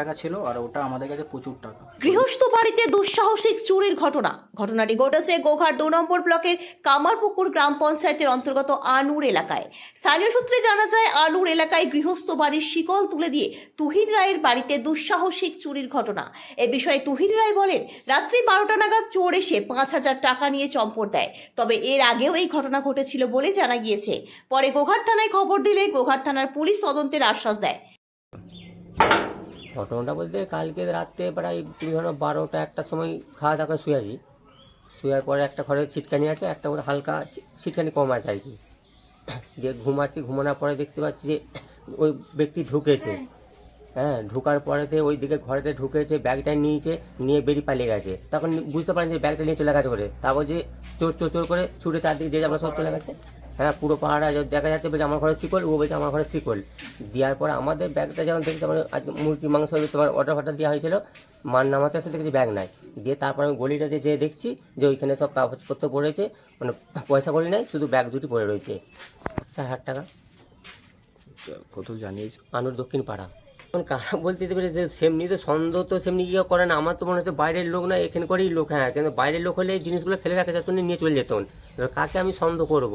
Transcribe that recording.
টাকা ছিল আর ওটা আমাদের কাছে প্রচুর টাকা। গৃহস্থ বাড়িতে দুঃসাহসিক চুরির ঘটনা। ঘটনাটি ঘটেছে গোঘাট দু নম্বর ব্লকের কামারপুকুর গ্রাম পঞ্চায়েতের অন্তর্গত আনুর এলাকায়। স্থানীয় সূত্রে জানা যায়, আনুর এলাকায় গৃহস্থ বাড়ির শিকল তুলে দিয়ে তুহিন রায়ের বাড়িতে দুঃসাহসিক চুরির ঘটনা। এ বিষয়ে তুহিন রায় বলেন, রাত্রি বারোটা নাগাদ চোর এসে পাঁচ হাজার টাকা নিয়ে চম্পট দেয়। তবে এর আগেও এই ঘটনা ঘটেছিল বলে জানা গিয়েছে। পরে গোঘাট থানায় খবর দিলে গোঘাট থানার পুলিশ তদন্তের আশ্বাস দেয়। ঘটনাটা বলতে কালকে রাত্রে প্রায় তুমি ধরো বারোটা একটা সময় খাওয়া দাওয়া করে শুয়ে আছি শুয়ার পরে একটা ঘরে ছিটকানি আছে, একটা করে হালকা ছিটকানি কম আছে আর কি। দিয়ে ঘুমাচ্ছি, ঘুমানোর পরে দেখতে পাচ্ছি যে ওই ব্যক্তি ঢুকেছে। হ্যাঁ ঢুকার পরেতে ওই দিকে ঘরেতে ঢুকেছে, ব্যাগটা নিয়েছে, নিয়ে বেরিয়ে পালিয়ে গেছে। তখন বুঝতে পারেন যে ব্যাগটা নিয়ে চলে গেছে করে তারপর যে চোর চোর চোর করে ছুটে চারদিকে যে আমরা সব চলে গেছে। হ্যাঁ পুরো পাহাড়া দেখা যাচ্ছে বলছে আমার ঘরে শিকল ও বলছে আমার ঘরে শিকল। দেওয়ার পর আমাদের ব্যাগটা যখন দেখছি আমার আজ মুরগি মাংস তোমার অর্ডার ফর্ডার দেওয়া হয়েছিল মার নামাতে আসলে দেখছি ব্যাগ নাই। দিয়ে তারপর আমি গলিটাতে যেয়ে দেখছি যে ওইখানে সব কাগজপত্র পড়েছে মানে পয়সা করি নাই শুধু ব্যাগ দুটি পড়ে রয়েছে। চার হাজার টাকা। কত জানিয়েছ? আনুর দক্ষিণ পাড়া। এখন কারা বলতে পারে যে সেমনি তো সন্দেহ তো সেমনি ইয়ে করে না আমার তো মনে হচ্ছে বাইরের লোক না এখানে করেই লোক হ্যাঁ কিন্তু বাইরের লোক হলে এই জিনিসগুলো ফেলে রাখা যেত নিয়ে চলে যেত। এবার কাকে আমি সন্দেহ করব?